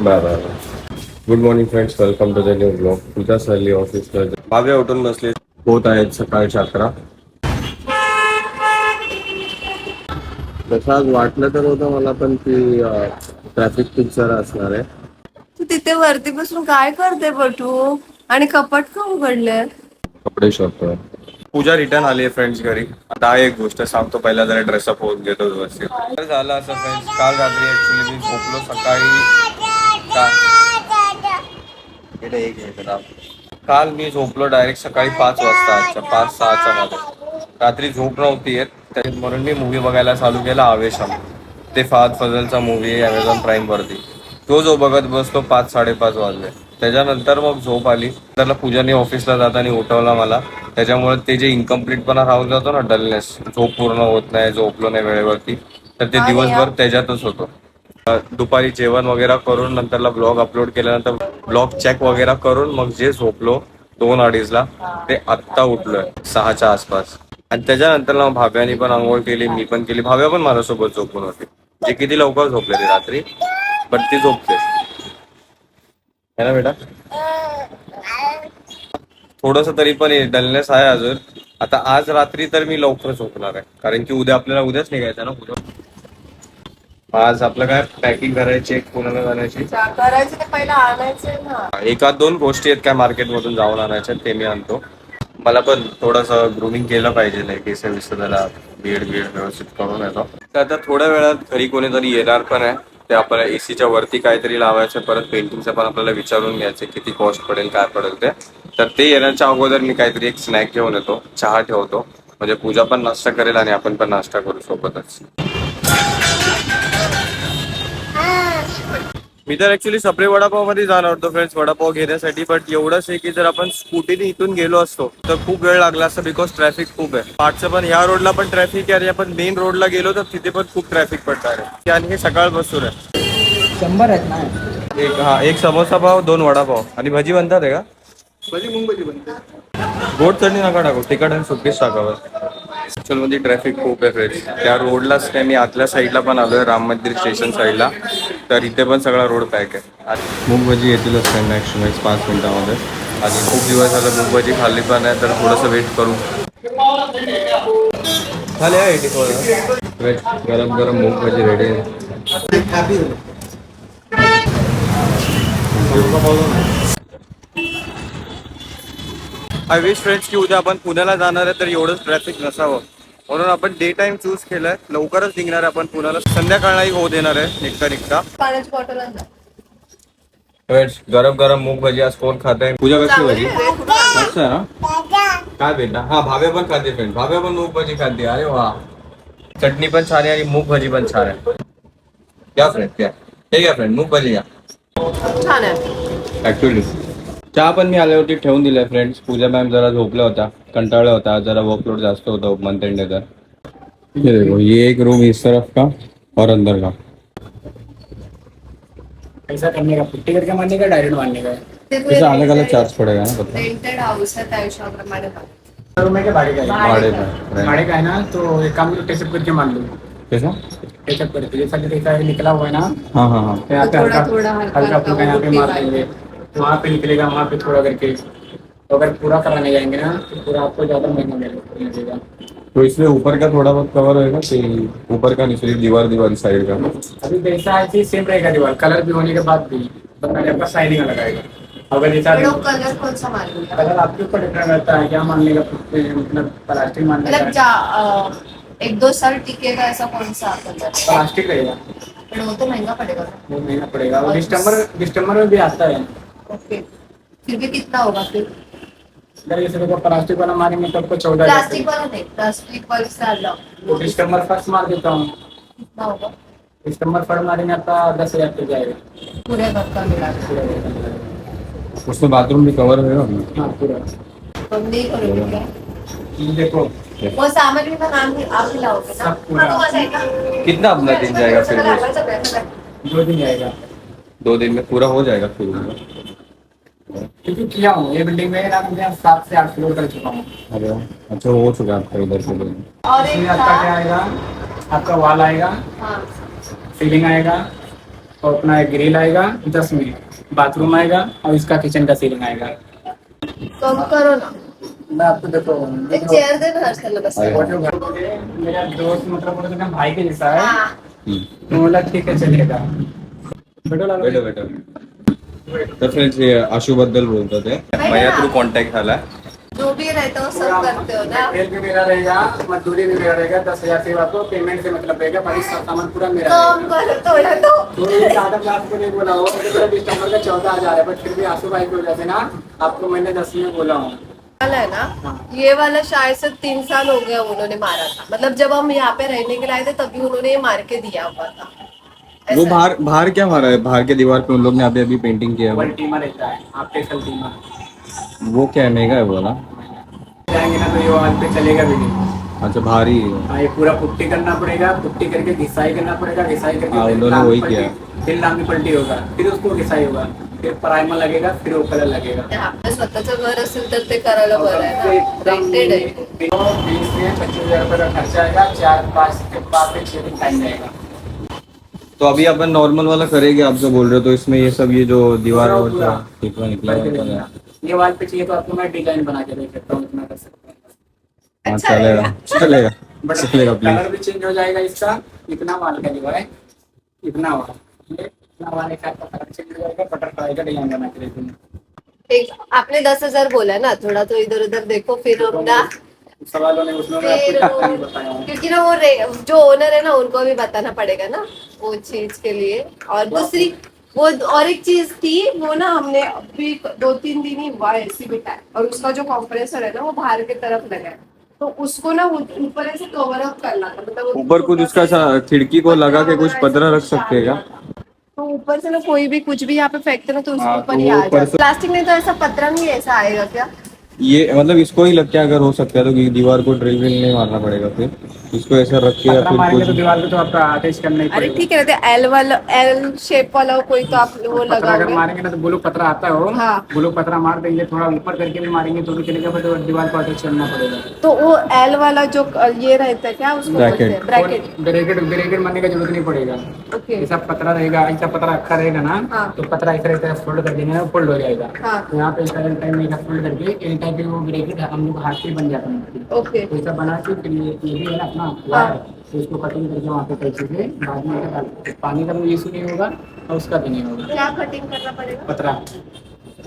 Bye bye good morning friends welcome to the new blog Pooja चालली ऑफिसला भावे उठून बसले. होत आहेत सकाळचे अकरा. तसं वाटलं तर होतं मला पण की ट्रॅफिक खूप सारा असणार आहे. तू तिथे वरती बसून काय करते बटू? आणि कपाट का उघडले कपडे शोधतोय. पूजा रिटर्न आली आहे फ्रेंड्स घरी. आता एक गोष्ट सांगतो. पहिला जरा ड्रेसअप होऊन घेतो व्यवस्थित. तर झालं असं फ्रेंड्स काल रात्री ऍक्च्युली मी झोपलो सकाळी. इकडे एक मिनिट थांब. काल मी झोपलो डायरेक्ट सकाळी पाच वाजता आजच्या पाच सहाच्या मध्ये. रात्री झोप नव्हती येत म्हणून मी मूवी बघायला चालू केला आवेशम. ते फाद फजलचा मूवी आहे अमेझॉन प्राईम वरती. तो जो बघत बसतो पाच साडेपाच वाजले. त्याच्यानंतर मग झोप आली. त्याला पूजाने ऑफिसला जाताना उठवला मला. त्याच्यामुळे ते जे इनकम्प्लीटपणा राहून जातो ना डलनेस झोप पूर्ण होत नाही झोपलो नाही वेळेवरती. तर ते दिवसभर त्याच्यातच होतो. दुपारी जेवण वगैरे करून नंतरला ब्लॉग अपलोड केल्यानंतर ब्लॉग चेक वगैरे करून मग जे झोपलो दोन अडीचला ते आत्ता उठलोय सहाच्या आसपास. आणि त्याच्यानंतर मग भाव्यानी पण आंघोळ केली मी पण केली. भाव्या पण माझ्यासोबत झोपून होती. जे किती लवकर झोपले ती रात्री पण ती झोपते. है ना बेटा? थोडस तरी पण डलनेस आहे अजून. आता आज रात्री तर मी लवकर झोपणार आहे. कारण की उद्या आपल्याला उद्याच निघायचं ना उद्या. आज आपलं काय पॅकिंग करायची पुण्याला जाण्याची? करायचं ते पहिला आणायचंय ना. एका दोन गोष्टी आहेत काय मार्केट मधून जाऊन आणायच्या ते मी आणतो. मला पण थोडस ग्रुमिंग केलं पाहिजे नाही केस विस त्याला बीड बीड व्यवस्थित करून येतो. तर आता थोड्या वेळात घरी कोणीतरी येणार पण आहे. ते आपल्याला एसीच्या वरती काहीतरी लावायचं परत पेंटिंगचं पण आपल्याला विचारून घ्यायचं किती कॉस्ट पडेल काय पडेल ते. तर ते येण्याच्या अगोदर मी काहीतरी एक स्नॅक घेऊन येतो चहा ठेवतो. म्हणजे पूजा पण नाश्ता करेल आणि आपण पण नाश्ता करू सोबतच. मी तर ऍक्च्युली सप्रे वडापावमध्ये जाणार होतो फ्रेंड्स वडापाव घेण्यासाठी बट एवढंच आहे की जर आपण स्कूटीने इथून गेलो असतो तर खूप वेळ लागला असता बिकॉज ट्रॅफिक खूप आहे. पाठचं पण ह्या रोडला पण ट्रॅफिक आहे आणि आपण मेन रोडला गेलो तर तिथे पण खूप ट्रॅफिक पडणार आहे. आणि हे सकाळ बसून आहे. शंभर आहेत ना? एक हा एक समोसा पाव दोन वडापाव. आणि भजी बनतात आहे का? भजी मुंबईची बनते. गोड चटणी नका टाकू तिखट आणि सुकीच टाकावं. ऍक्च्युअलमध्ये ट्रॅफिक खूप आहे फ्रेंड्स त्या रोडलाच काय मी आतल्या साईडला पण आलोय राम मंदिर स्टेशन साईडला तर इथे पण सगळा रोड पॅक आहे. भजी येतीलच नेक्स्ट नेक्स्ट पाच मिनिटामध्ये. आणि खूप दिवस झालं भजी खाल्ली पण आहे तर थोडंसं वेट करू. झाले आहे एटी वेट गरम गरम भजी रेडी आहे. आय विश फ्रेंड्स की उद्या आपण पुण्याला जाणार आहे तर एवढंच ट्रॅफिक नसावं. म्हणून आपण डे टाइम चूज केलंय. लवकरच निघणार आहे आपण पुण्याला. संध्याकाळी होऊ देणार आहे निघता निघता. पाण्याची बॉटल आणा. फ्रेंड्स गरम गरम मूग भजी आज कोण खात आहे? पूजा कसली भजी मस्त आहे. ना काय बेटा? हा भावे पण खाते फ्रेंड भावे पण मूग भजी खाते. अरे वा. चटणी पण छान आहे आणि मूग भजी पण छान आहे. घ्या फ्रेंड घ्या हे घ्या फ्रेंड मूग भजी घ्या. छान आहे. ऍक्च्युली चहा पण मी आल्यावरती ठेवून दिलाय फ्रेंड्स पूजा मॅम जरा झोपल्या होत्या कंटाळल्या होता जरा वर्कलोड जास्त होता मंथ एंड तर ये देखो ये एक रूम इस तरफ का और अंदर का? ऐसा करने का? पुट्टी करके मारने का डायरेक्ट मारने का? ते इसका अलग अलग चार्ज पड़ेगा ना रेंटेड हाऊस आहे. रूम है क्या भाड़े का है भाड़े का भाड़े का है ना तो एक काम करो टेसअप करके मान लो. कैसा टेसअप करके जैसा कि देखा है निकला हुआ है ना? हाँ हाँ हाँ. थोड़ा- हल्का थोड़ा हल्का- हल्का फुल्का यहाँ पे हल्का मार देंगे. तो वहाँ पे निकलेगा वहाँ पे थोड़ा करके तो अगर पूरा कराने जाएँगे ना तो पूरा आपको ज़्यादा महँगा मिले- मिलेगा। तो इसलिए ऊपर का थोड़ा बहुत कवर होएगा कि ऊपर का नहीं सिर्फ़ दीवार दीवार साइड का? अभी जैसा है चीज़ सेम रहेगा दीवार कलर भी होने के बाद भी तो मैंने आपका साइनिंग लगाएगा अगर जैसा लोग कलर कौन सा मारेंगे कलर आपके ऊपर डिपेंड करता है क्या मानने का मतलब प्लास्टिक मानने मतलब का एक दो साल टिकेगा ऐसा कौन सा कलर प्लास्टिक रहेगा। वो तो महँगा पड़ेगा। वो महँगा पड़ेगा। और डिस्टम्बर डिस्टम्बर में भी आता है। ओके। फिर भी कितना होगा फिर? अगर प्लास्टिक वाला मारेंगे तो आपको चौदह प्लास्टिक वाला नहीं प्लास्टिक वाले से अलग। वो डिस्टम्बर फ़र्स्ट मार देता हूँ। कितना होगा? डिस्टम्बर फ़र्स्ट मारेंगे आपका दस हज़ार तक जाएगा। पूरे घर का मिला। के। उसमें बाथरूम भी कवर होएगा हाँ पूरा। नहीं करोगे क्या? ये देखो। वो सामग्री का नाम भी आप ही लाओगे ना? सब पूरा। हाँ, तो। कितना अपना दिन जाएगा फिर। दो दिन जाएगा दो दिन में पूरा हो जाएगा फिर क्योंकि किया हूँ ये बिल्डिंग में ना मैं सात से आठ फ्लोर कर चुका हूँ। अरे अच्छा हो चुका है आपका इधर से। और एक आपका क्या आएगा? आपका वॉल आएगा हाँ। सीलिंग आएगा और अपना एक ग्रिल आएगा दस में बाथरूम आएगा और इसका किचन का सीलिंग आएगा। कम करो ना। मैं आपको देखो एक चेयर दे बस। मेरा दोस्त मतलब बोला था भाई के जैसा है। हाँ. तो बोला ठीक है चलेगा। बैठो। तर फ्रेंड्स हे आशू बद्दल बोलतो ते माझ्या थ्रू कॉन्टॅक्ट झाला? जो भी रहता है वो सब करते हो ना? तेल भी मेरा रहेगा मजदूरी भी मेरा रहेगा दस हज़ार से आपको पेमेंट से मतलब रहेगा बाकी सब सामान पूरा मेरा कम करो थोड़ा तो। तो ज़्यादा क्लास को नहीं बोला हो मुझे मेरा डिस्टम्बर का चौदह हज़ार है बट फिर भी आँसू भाई की वजह से ना आपको मैंने दस में बोला हूँ। वाला है ना? ये वाला शायद से तीन साल हो गया उन्होंने मारा था। मतलब जब हम यहाँ पे रहने के लिए आए थे तभी उन्होंने ये मार के दिया हुआ था। वो बाहर बाहर क्या मारा है बाहर के दीवार पे उन लोग ने अभी अभी पेंटिंग किया है रहता है आपके कल वो क्या है मेगा है वो ना जाएँगे ना तो ये वॉल पे चलेगा भी नहीं अच्छा भारी है हाँ, ये पूरा पुट्टी करना पड़ेगा पुट्टी करके घिसाई करना पड़ेगा घिसाई करके हाँ, फिर उन्होंने वही पल्टी- किया। फिर लामी पलटी होगा फिर उसको घिसाई होगा फिर प्राइमर लगेगा फिर वो कलर लगेगा ते आपलं स्वतःचं घर असेल तर ते करायला बरं आहे तो ना रेंटेड आहे तो बीस से पच्चीस हज़ार रुपये का खर्चा आएगा चार पाँच पाँच से छः दिन टाइम जाएगा तो अभी अपन नॉर्मल वाला करेंगे आप जो बोल रहे हो तो इसमें ये सब ये जो दीवार और जो निकला। है, ये वाल पे चाहिए तो आपको मैं डिज़ाइन बना के दे सकता हूँ इतना कर सकते हैं। हाँ, अच्छा चलेगा। चलेगा। चलेगा कलर प्लीज़ भी चेंज हो जाएगा इसका इतना वाल का जो है इतना वाल। ये इतना वाल आपका कलर चेंज हो जाएगा बटरफ्लाई का डिज़ाइन बना के दे दूँगा एक आपने दस हज़ार बोला ना थोड़ा तो इधर उधर देखो फिर हम ना सवालों ने उसमें मैं आपको नहीं बताया हूँ। क्योंकि ना वो जो ओनर है ना उनको भी बताना पड़ेगा ना वो चीज़ के लिए। और दूसरी वो और एक चीज़ थी वो ना हमने अभी दो तीन दिन ही हुआ ऐसी बिठाया और उसका जो कंप्रेसर है ना वो बाहर की तरफ़ लगा है। तो उसको ना ऊपर ऐसे कवर अप करना था मतलब ऊपर कुछ उसका खिड़की को लगा के कुछ पतरा रख सकते हैं तो ऊपर से ना कोई भी कुछ भी यहाँ पे फेंकते ना तो उसके हाँ, ऊपर तो ही आ जाए प्लास्टिक नहीं तो ऐसा पतरा नहीं ऐसा आएगा क्या? ये मतलब इसको ही लग के अगर हो सकता है तो दीवार को ड्रिल विल नहीं मारना पड़ेगा फिर। इसको ऐसा रख मारेंगे तो दीवार पे तो आपका अटैच करना ही अरे ठीक है ना तो एल वाला एल शेप वाला कोई तो आप वो पतरा अगर मारेंगे ना तो ब्लू पतरा आता हो। हाँ। ब्लू पतरा मार देंगे थोड़ा ऊपर करके भी मारेंगे तो भी चलेगा बट दीवार को अटैच करना पड़ेगा। तो वो एल वाला जो ये रहता है क्या उसको. हैं ब्रैकेट ब्रेकेट ब्रेकेट मारने का ज़रूरत नहीं पड़ेगा। ओके ऐसा पतरा रहेगा ऐसा पतरा अक्खा रहेगा ना हाँ। तो पतरा ऐसा रहता है फोल्ड कर देंगे ना फोल्ड हो जाएगा। हाँ। तो यहाँ पे ऐसा एल टाइप में फोल्ड करके एल टाइप में वो ब्रेकेट हम लोग हाथ से बन जाता है। ओके तो ऐसा बना के ये ये भी है ना अपना हाँ। वायर, तो इसको कटिंग करके वहाँ पे कैसे से बाद में डाल- पानी का भी इशू नहीं होगा और उसका भी नहीं होगा। क्या कटिंग करना पड़ेगा? पतरा।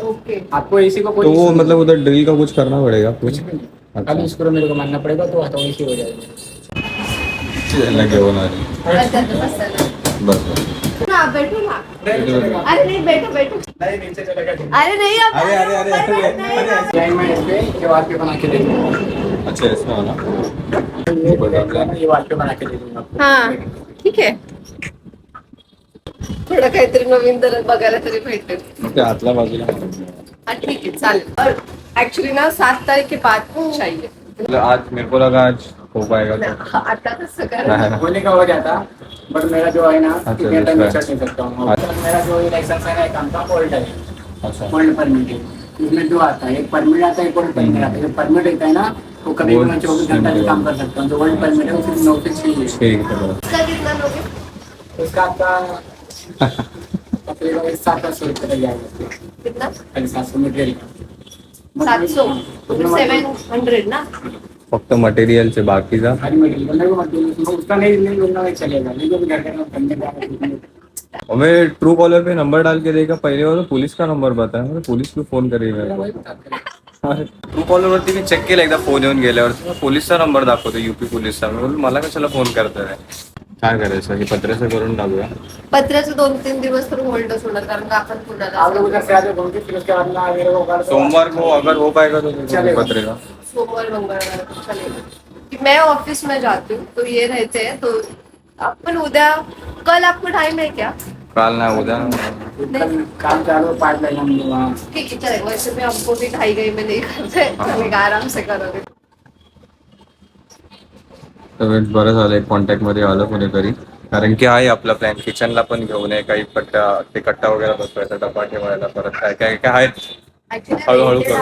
ओके। आपको एसी को कोई तो वो मतलब उधर ड्रिल का कुछ करना पड़ेगा? कुछ कुछ भी नहीं। अच्छा। खाली इसको मेरे को मानना पड़ेगा तो हथौड़ी से हो जाएगा। लगे. अच्छा, तो बस है ना। बस बस। ना आप बैठो ना। अरे नहीं बैठो बैठो। नहीं नीचे चलेगा अरे नहीं आप अरे, अरे, अरे, अरे, में इस पे बना के दे दूँगा अच्छा इसमें वाला हा ठीक आहे. थोडं काहीतरी नवीन तर बघायला तरी भेटेल. ते आतल्या बाजूला. हाँ ठीक है चालेल. और एक्चुअली ना सात तारीख के बाद चाहिए आज मेरे को लगा आज हो पाएगा तो आता कसं नाही, करा नाही. होने का हो जाता बट मेरा जो है ना इतने टाइम में दूसरा। चढ़ नहीं सकता हूँ अच्छा। मेरा जो लाइसेंस है ना एक काम का ओल्ड है अच्छा. ओल्ड परमिट है इसमें दो आता है एक परमिट आता है एक ओल्ड परमिट आता है। जो परमिट रहता है ना वो कभी भी मैं चौबीस घंटा भी काम कर सकता हूँ। जो ओल्ड परमिट है वो सिर्फ़ नौ से छः ठीक बरं. इसका कितना लोगे? उसका आपका तकरीबन सात आठ सौ रुपये जाएगा। कितना? सात सौ मटेरियल सात सौ? सेवन हंड्रेड ना? फक्त मटेरियलचे बाकीचा खाली मटेरियल मेरे को मटेरियल उसका नहीं नहीं नहीं चलेगा। नहीं तो घर का करने का और मैं ट्रू कॉलर पे नंबर डाल के देखा पहले वो तो पुलिस का नंबर बताया मतलब पुलिस को? फोन करेगा हैं ट्रू कॉलर वरती मी चेक केलं एकदा फोन येऊन गेल्यावर पोलिसचा नंबर दाखवतो युपी पोलिसचा मी बोललो, मला कशाला फोन करताय काय करायचं हे पत्र्याचं करून टाकूया पत्र्याचं दोन तीन दिवस तर होल्डच होणार कारण का आपण पुण्याला। सोमवार को अगर हो पाएगा तो चलेगा। पत्रेगा सोमवार कि मैं ऑफिस में जाती हूँ तो ये रहते हैं तो अपन उद्या कल आपको टाइम है क्या? काल नाही उद्या कल काम चालू वहाँ ठीक है चलेगा वैसे भी हमको भी ढाई गई में नहीं करते चलेगा आराम से करोगे तर बरं झालं एक कॉन्टॅक्टमध्ये आलं कोणीतरी. कारण की आहे आपला प्लॅन किचनला पण घेऊन आहे काही कट्टा ते कट्टा वगैरे बसवायचा डबा ठेवायला परत काय काय काय आहेत एक्चुअली हळू हळू rented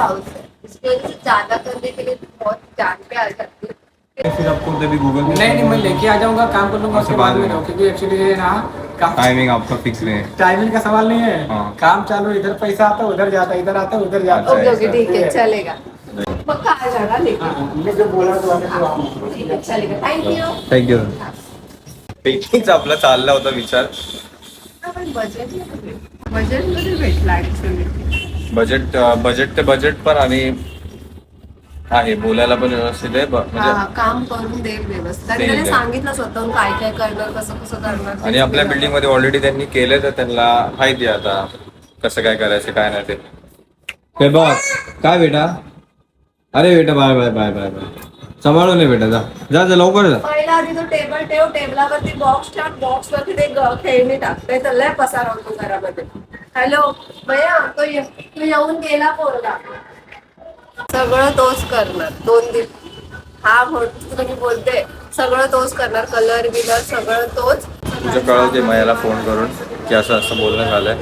करो। ज्यादा करने के लिए बहुत जान पे आ जाती है फिर आपको तभी गूगल नहीं नहीं मैं लेके आ जाऊँगा काम कर लूँगा अच्छा, उसके बाद में। क्योंकि एक्चुअली ना टाइमिंग आपका फिक्स नहीं है टाइमिंग का सवाल नहीं है। हाँ। काम चालू इधर पैसा आता उधर जाता इधर आता उधर जाता। ओके ओके ठीक है चलेगा। पक्का आ जाना लेकिन हाँ, मैं जो बोला तो है चलेगा। थँक्यू थँक्यू पेकिंगचा आपला चालला होता विचार। बजेट बजेट मध्ये भेटला ऍक्च्युली बजेट बजेट ते आणि आहे बोलायला पण व्यवस्थित आहे ब- हा म्हणजे काम करून व्यवस्थित. आणि देईल, त्याने देईल. सांगितलं स्वतःहून काय काय करणार कसं कसं करणार आणि आपल्या बिल्डिंगमध्ये ऑलरेडी त्यांनी केले तर त्यांना माहिती आहे आता. कसं काय करायचं काय नाही ते. बघ काय बेटा? अरे बेटा bye bye bye bye bye. सांभाळून ये बेटा जा. जा जा लवकर जा. पहिला आधी तो टेबल ठेव टेबलावरती बॉक्स टाक बॉक्स वरती ते ग- खेळणी टाक. नाही तर लय पसारा होतो घरामध्ये. हॅलो भैया तो ये- तू येऊन गेला पोरगा. सगळं तोच करणार. दोन दिवस हा म्हणतो तुला मी बोलते सगळं तोच करणार. कलर बिलर सगळं तोच. तुझं कळवते मयाला फोन करून की असं असं बोलणं झालंय?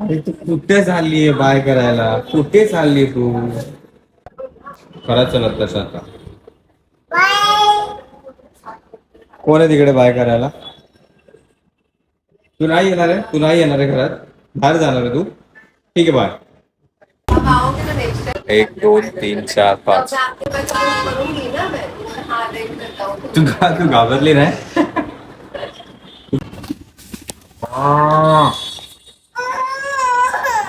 अरे तू कुठे चाललीये बाय करायला? कुठे चालली तू? खरंच चलत तसं आता. कोण आहे तिकडे बाय करायला? तू नाही येणार आहे? तू नाही येणार आहे घरात? बाहेर जाणार आहे तू? ठीक आहे बाय आओगे ना नेक्स्ट टाइम एक दोन तीन चार पाच. तू का तू घाबरली नाही.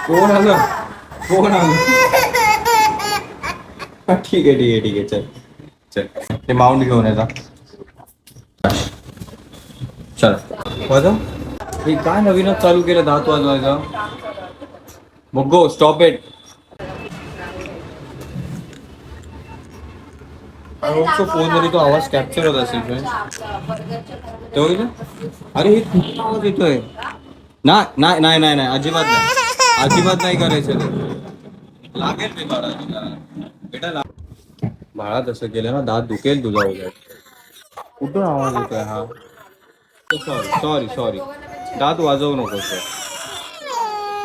कोण आलं? कोण आलं? हा, ठीक आहे ठीक आहे ठीक आहे चल. चल. ते माउंट घेऊन येता चल. वाजव. हे काय नवीनच चालू केलं? दात वाजवायचं. बघो स्टॉप इट फोनमध्ये तो आवाज कॅप्चर होत असेल फ्रेंड तो बघितलं? अरे हे आवाज येतोय. ना नाही नाही नाही नाही अजिबात नाही. अजिबात नाही करायचं. ते लागेल ते बाळा तुला. बेटा बाळा तसं केलं ना दात दुखेल तुझा वगैरे कुठून आवाज येतोय हा? सॉरी सॉरी सॉरी दात वाजवू नको सर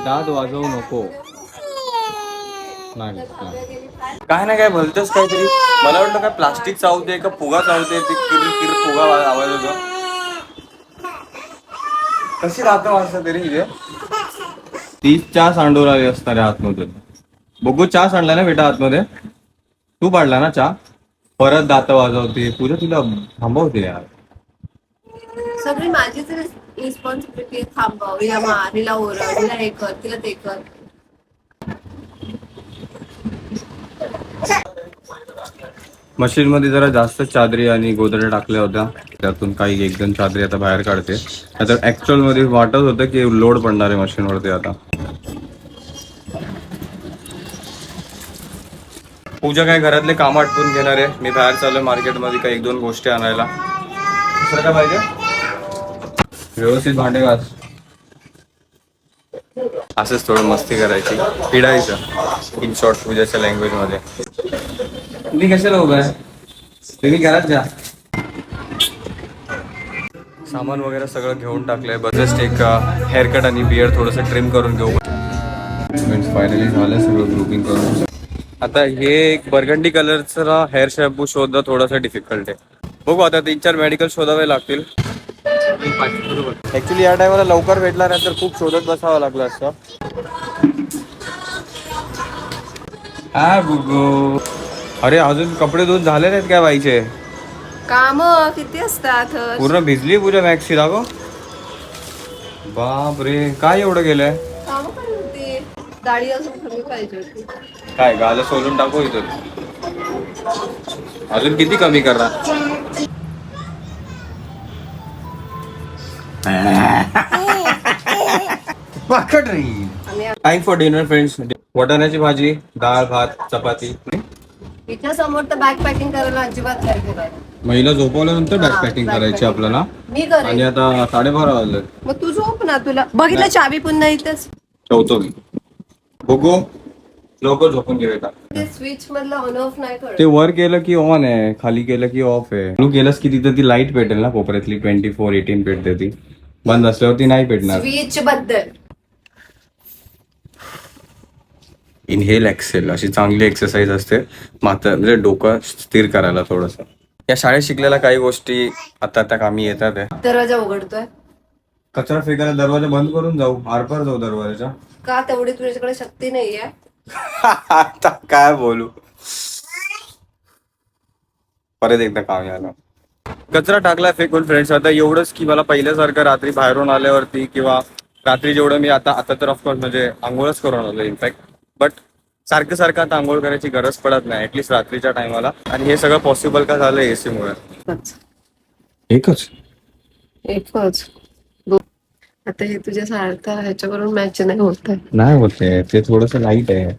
दात वाजवू नको. नाही नाही. काय ना काय भलतच काहीतरी. मला वाटलं काय प्लास्टिक चावते का फुगा चावते ते किर किर फुगा वा- आवाज होतो कशी राहतं माणसं तरी इथे तीस चहा सांडोरावी असणार आहे आतमध्ये. बघू चहा सांडला ना बेटा आतमध्ये. तू पाडला ना चहा परत दात वाजवते पूजा तुला थांबवते यार. सगळी माझीच रिस्पॉन्सिबिलिटी थांबव. हिला मार हिला ओरड हिला हे कर तिला ते कर. मशीन मध्ये जरा जास्त चादरी आणि गोदड्या टाकल्या होत्या. त्यातून काही एक दोन चादरी आता बाहेर काढते. आता ऍक्च्युअलमध्ये वाटत होतं की लोड पडणार आहे मशीन वरती आता. पूजा काय घरातले काम आटपून घेणार आहे. मी बाहेर चाललोय मार्केटमध्ये काही एक दोन गोष्टी आणायला. दुसरं काय पाहिजे? व्यवस्थित भांडे घास. असंच थोडं मस्ती करायची. पिडायचं इन शॉर्ट पूजाच्या लँग्वेजमध्ये. तुम्ही कशाला उभा आहे? तुम्ही घरात जा. सामान वगैरे सगळं घेऊन टाकलंय. जस्ट एक हेअरकट आणि बिअर थोडंसं ट्रिम करून घेऊ. फायनली झालं सगळं ग्रुपिंग करून. आता हे एक बर्गंडी कलरचा हेअर शॅम्पू शोधणं थोडंसं डिफिकल्ट आहे. बघू आता तीन चार मेडिकल शोधावे लागतील. ऍक्च्युली या टायमाला लवकर भेटला नाही तर खूप शोधत बसावं लागलं असतं. हा गुगू. अरे अजून कपडे धुवून झाले नाहीत काय बाईचे? काम किती असतात? पूर्ण भिजली पूजा मॅक्सी दाखव. बाप रे काय एवढं गेलंय? काम करत होती. दाढी अजून कमी पाहिजे होती. काय गालं सोलून टाकू इथून? अजून किती कमी करणार पाकट रे. टाइम फॉर डिनर फ्रेंड्स वटाण्याची भाजी डाळ भात चपाती. तिच्या समोर तर बॅग पॅकिंग करायला अजिबात नाही. महिला झोपवल्यानंतर बॅग हा, पॅकिंग करायची. आपल्याला. मी आणि करेन आता साडेबारा वाजले. मग तू झोप ना तुला. बघितलं चाबी पुन्हा इथेच. ठेवतो मी. बघू. लवकर झोपून घे बेटा ते स्विच मधलं ऑन ऑफ नाही ते वर केलं की ऑन आहे. खाली केलं की ऑफ आहे. तू केलंस की तिथं ती लाइट पेटेल ना कोपऱ्यातली. ट्वेंटी फोर एटीन पेटते ती. बंद असल्यावरती नाही पेटणार. स्विच बद्दल. इनहेल एक्सेल अशी चांगली एक्सरसाइज असते. मात्र म्हणजे डोकं स्थिर करायला थोडस. या शाळेत शिकलेल्या काही गोष्टी आता त्या कामी येतात आहे. दरवाजा उघडतोय. कचरा फेकायला दरवाजा बंद करून जाऊ. आरपार जाऊ दरवाजाच्या. का तेवढी तुझ्याकडे शक्ती नाहीये? आता काय बोलू? परत एकदा काम आलं कचरा टाकला फेकून फ्रेंड्स आता एवढंच की मला पहिल्यासारखं रात्री बाहेरून आल्यावरती किंवा रात्री जेवढं मी आता आता तर ऑफकोर्स म्हणजे आंघोळच करून आलो इनफॅक्ट बट सारखं सारखं आता आंघोळ करायची गरज पडत नाही ऍटलीस्ट रात्रीच्या टायमाला आणि हे सगळं पॉसिबल का झालं एसी मुळे? एकच? एकच. आता हे तुझ्या सारखं ह्याच्यावरून मॅच नाही होत आहे. नाही होते ते थोडस लाइट आहे.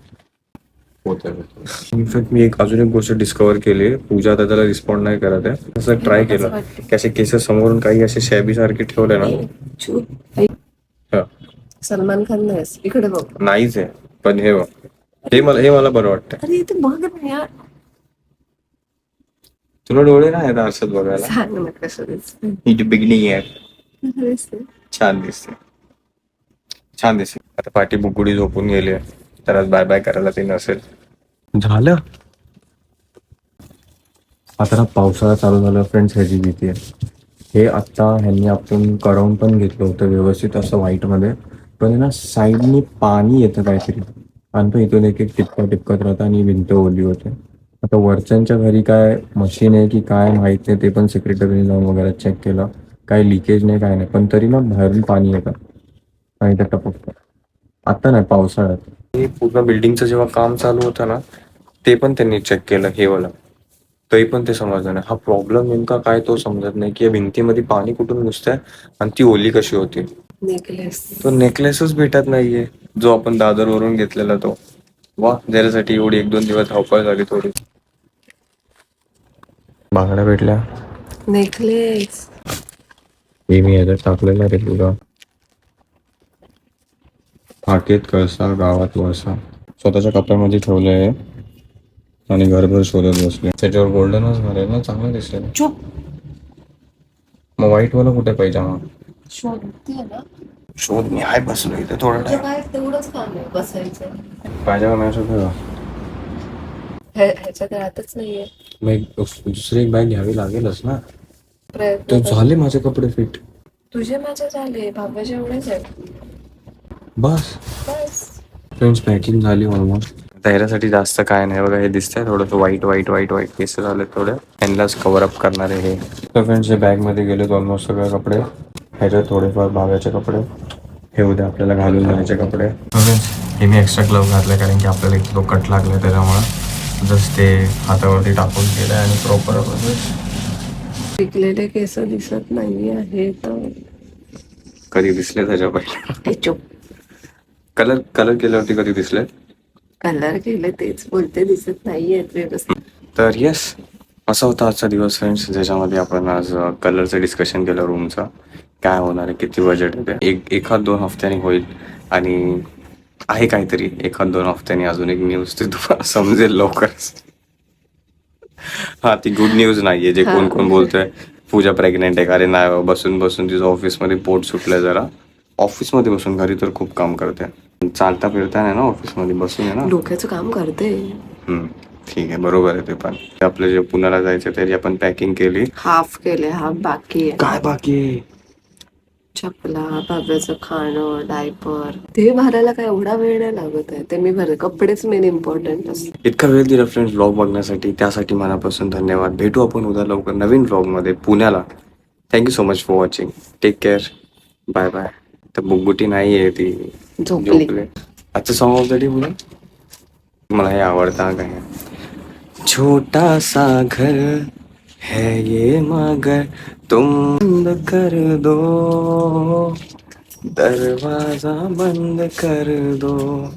इनफॅक्ट मी एक अजून एक गोष्ट डिस्कवर केली. पूजा आता त्याला रिस्पॉन्ड नाही करत आहे. असं ट्राय केलं की असे केसेस समोरून काही असे शॅबी सारखे ठेवले ना. चूप. हा. सलमान खान नाहीस. इकडे बघ. नाहीच आहे. पण हे बघ. हे मला हे मला बरं वाटतं अरे इथे बघ ना यार. तुला डोळे नाही आहेत आरशात बघायला? सांग ना कसं दिसतंय. ही जी बिगनिंग आहे. कसं दिसतंय? छान दिसते छान दिसते आता पाठी बुकुडी झोपून गेली तर आज बाय बाय करायला ते नसेल. झालं? आता ना पावसाळा चालू झाला फ्रेंड्स ह्याची भीती आहे. हे आत्ता ह्यांनी आपण करवून पण घेतलं होतं व्यवस्थित असं white मध्ये. पण आहे ना साईडनी पाणी येतं काहीतरी. आणि तो इथून एक एक टिपका टिपकत राहतं आणि भिंत ओली होते. आता वरच्यांच्या घरी काय मशीन आहे की काय माहीत नाही ते पण सेक्रेटरीने जाऊन वगैरे चेक केलं. काही लिकेज नाही काय नाही. पण तरी ना बाहेरून पाणी येतं. आणि ते टपकतं. आता नाही पावसाळ्यात. हे पूर्ण बिल्डिंगचं जेव्हा काम चालू होतं ना ते पण त्यांनी चेक केलं हे वाला. तरी पण ते समजलं नाही. हा प्रॉब्लेम नेमका काय तो समजत नाही की या भिंतीमध्ये पाणी कुठून घुसतंय आणि ती ओली कशी होती. नेकलेस. तो नेकलेसच भेटत नाहीये. जो आपण दादरवरून घेतलेला तो. वा त्याच्यासाठी एवढी एक दोन दिवस धावपळ झाली थोडी. बांगड्या भेटल्या. नेकलेस. हे मी याच्यात टाकलेलं रे तुला. हाकेत कळसा गावात वळसा. स्वतःच्या कपड्यामध्ये ठेवले आहे आणि घरभर शोधत बसले. त्याच्यावर गोल्डनच झाले ना चांगलं दिसलं. चुप. मग व्हाईट वाला कुठे पाहिजे मग शोधते ना. शोध मी आहे बसलो इथे थोडं तुझं काय तेवढंच काम आहे बसायचं. हे- ह्याच्यात राहतच नाहीये. मग एक दुसरी एक बॅग घ्यावी लागेलच ना. प्रयत्न तर कर. झाले माझे कपडे फिट तुझे माझे झाले भाव्याचे एवढेच आहेत. बस. बस. फ्रेंड्स पॅकिंग झाली ऑलमोस्ट त्याच्यासाठी जास्त काय नाही बघा हे दिसतंय थोडंसं वाईट वाईट वाईट वाईट केस झाले थोडे. यांनाच कव्हर अप करणारे हे. तर फ्रेंड्स हे बॅगमध्ये गेलेत ऑलमोस्ट सगळे कपडे. ह्याच्यात थोडेफार भाव्याचे कपडे हे उद्या आपल्याला घालून जायचे कपडे. हे मी एक्स्ट्रा ग्लव घातले कारण की आपल्याला एक तो कट लागला त्याच्यामुळे. जस्ट ते हातावरती टाकून केलं आणि प्रॉपर पिकलेले केस दिसत नाही आहे तर कधी दिसले त्याच्या पहिले? चुप कलर कलर केल्यावरती कधी दिसले कलर केले तेच बोलते दिसत नाहीयेत व्यवस्थित. तर येस असा होता आजचा दिवस फ्रेंड्स ज्याच्यामध्ये आपण आज कलरचं डिस्कशन केलं रूमचं काय होणार आहे किती बजेट आहे. ते. एक एखाद दोन हफ्त्यानी होईल आणि आहे काहीतरी. एखाद दोन हफ्त्यानी अजून एक न्यूज ते तुम्हाला समजेल लवकरच. हा ती गुड न्यूज नाहीये जे कोण कोण बोलतोय. पूजा प्रेग्नेंट आहे अरे नाही बसून बसून तिचं ऑफिसमध्ये पोट सुटलंय जरा. ऑफिसमध्ये बसून घरी तर खूप काम करते. चालता फिरता नाही ना ऑफिसमध्ये बसून आहे ना? डोक्याचं काम करते. ठीक आहे. बरोबर आहे ते पण. आपलं जे पुण्याला जायचं त्याची आपण पॅकिंग केली. हाफ केले हाफ बाकी आहे. काय बाकी चपला बाब्याचं खाणं डायपर. ते भरायला काय एवढा वेळ नाही लागत आहे. ते मी भर कपडेच मेन इम्पॉर्टंट असते इतका वेळ दिला फ्रेंड्स ब्लॉग बघण्यासाठी. त्यासाठी मनापासून धन्यवाद. भेटू आपण उद्या लवकर नवीन ब्लॉगमध्ये पुण्याला thank you so much for watching take care bye bye तर बुगबुटी नाही आहे ती. झोपली. आजचं सॉन्ग ऑफ द डे बोला. मला हे आवडतं काय छोटा सा घर. है ये मगर तुम बंद कर दो। दरवाजा बंद कर दो।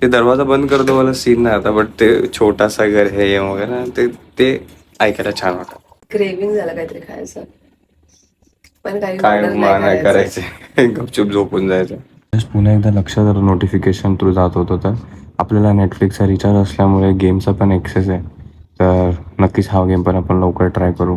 ते दरवाजा बंद कर दो मला सीन नाही आता बट ते छोटासा घर है ये वगैरे ते ते ऐकायला छान वाटत. क्रेविंग झालं काहीतरी खायचं. पण काही काय order मा- नाही करायचं. गपचूप झोपून जायचं. पुन्हा एकदा लक्ष जर नोटिफिकेशन थ्रू जात होतं तर. आपल्याला नेटफ्लिक्सचा रिचार्ज असल्यामुळे गेमचा पण ॲक्सेस आहे. तर नक्कीच हा गेम पण आपण लवकर ट्राय करू.